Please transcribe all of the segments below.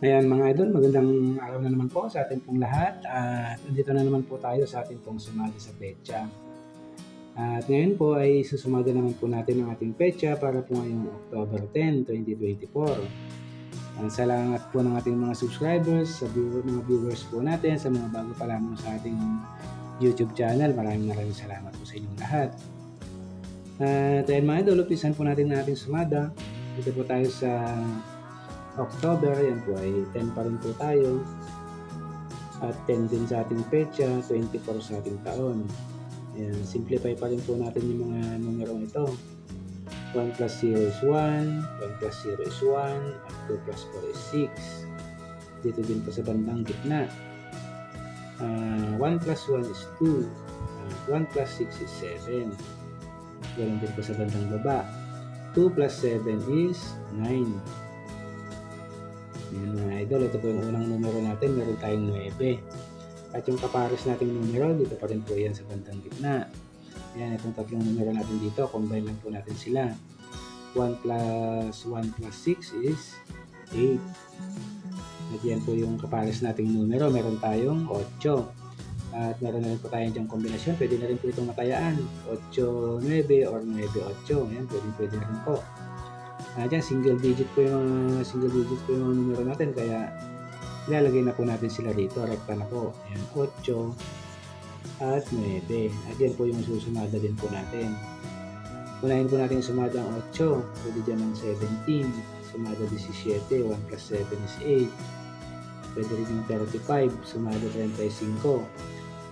Ayan mga idol, magandang araw na naman po sa ating pong lahat. At nandito na naman po tayo sa ating pong sumada sa pecha. At ngayon po ay susumada naman po natin ang ating pecha para po ngayong October 10, 2024. Ang salamat po ng ating mga subscribers, sa viewer, mga viewers po natin, sa mga bago pa lamang sa ating YouTube channel. Maraming maraming salamat po sa inyong lahat. At ayan mga idol, upisan po natin ang ating sumada. Dito po tayo sa October, yan po ay 10 pa rin po tayo. At 10 din sa ating pecha, 24 sa ating taon. Yan, simplify pa rin po natin yung mga numerong ito. 1 plus 0 is 1, 1 plus 0 is 1, at 2 plus 4 is 6. Dito din po sa bandang gitna. Ah, 1 plus 1 is 2, at 1 plus 6 is 7. Ganun din po sa bandang baba. 2 plus 7 is 9. Yan mga idol, ito po yung unang numero natin, meron tayong 9. At yung kapares nating numero, dito pa rin po yan sa bandang gitna. Yan, itong tatlong numero natin dito, combine lang po natin sila. 1 plus 1 plus 6 is 8. At yan po yung kapares nating numero, meron tayong 8. At meron na rin po tayong diyang kombinasyon, pwede na rin po itong matayaan. 8-9 or 9-8. Yan, pwede, pwede na rin po. Ah, dyan, single digit po yung mga single digit po yung mga numero natin. Kaya ilalagay na po natin sila dito. Rekta na po. Ayan 8 at 9 at yan po yung susumada din po natin. Unahin po natin sumada ang 8 pwede dyan ng 17 sumada 17 1 plus 7 is 8 pwede rin yung 35 sumada 35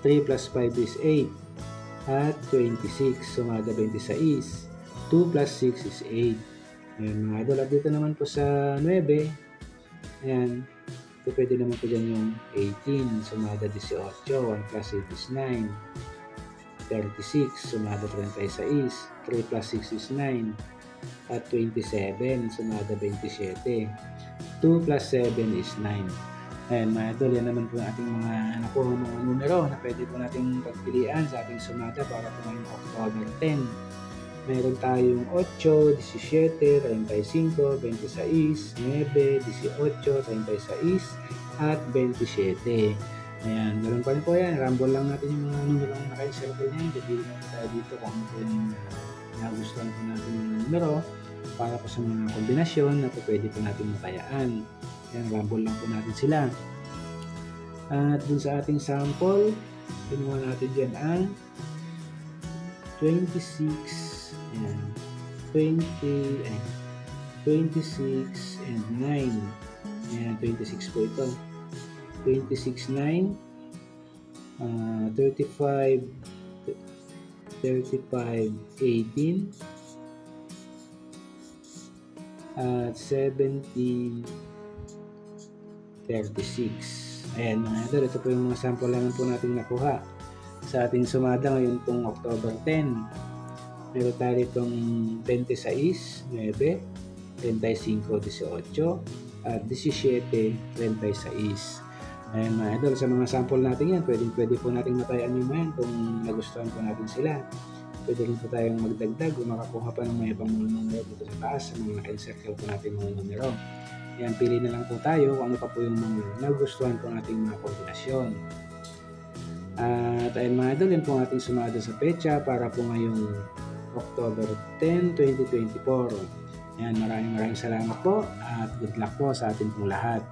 3 plus 5 is 8 at 26 sumada 26 2 plus 6 is 8 Ayan mga idol. At dito naman po sa 9, ayan, ito pwede naman po dyan yung 18, sumada 18, 1 plus 8 is 9, 36, sumada 36, 3 plus 6 is 9, at 27, sumada 27, 2 plus 7 is 9. Ayan mga idol, yan naman po ang ating mga nakuha mga numero na pwede po nating pagpilian sa ating sumada para po ngayong October 10 meron tayong 8, 17, 35, 26, 9, 18, 36, at 27. Ayan, ganoon pa rin po yan. Rumble lang natin yung mga numero na naka-circle niya. Hindi lang tayo dito kung ano yung nagustuhan po natin yung numero para po sa mga kombinasyon na po pwede po natin matayaan. Ayan, rumble lang po natin sila. At dun sa ating sample, pinuha natin dyan ang 26 Ayan. 20, ay, 26 and 9. Ayan, 26 po ito. 26, 9. Uh, 35, 35, 18. At 17, 36. Ayan mga idol, ito po yung mga sample lang po natin nakuha sa ating sumada ngayon pong October 10 meron tayo itong 26, 9, 35, 18, at 17, 36. Ayan mga sa mga sample natin yan, pwede, pwede po natin matayaan yung yan kung nagustuhan po natin sila. Pwede rin po tayong magdagdag o makakuha pa ng may ibang mga numero dito sa taas sa mga naka-encircle po natin mga numero. Ayan, pili na lang po tayo kung ano pa po yung mga nagustuhan po nating mga kombinasyon. At ayun mga idol, yun po ating sumada sa pecha para po ngayong October 10, 2024. Ayan, maraming maraming salamat po at good luck po sa ating pong lahat.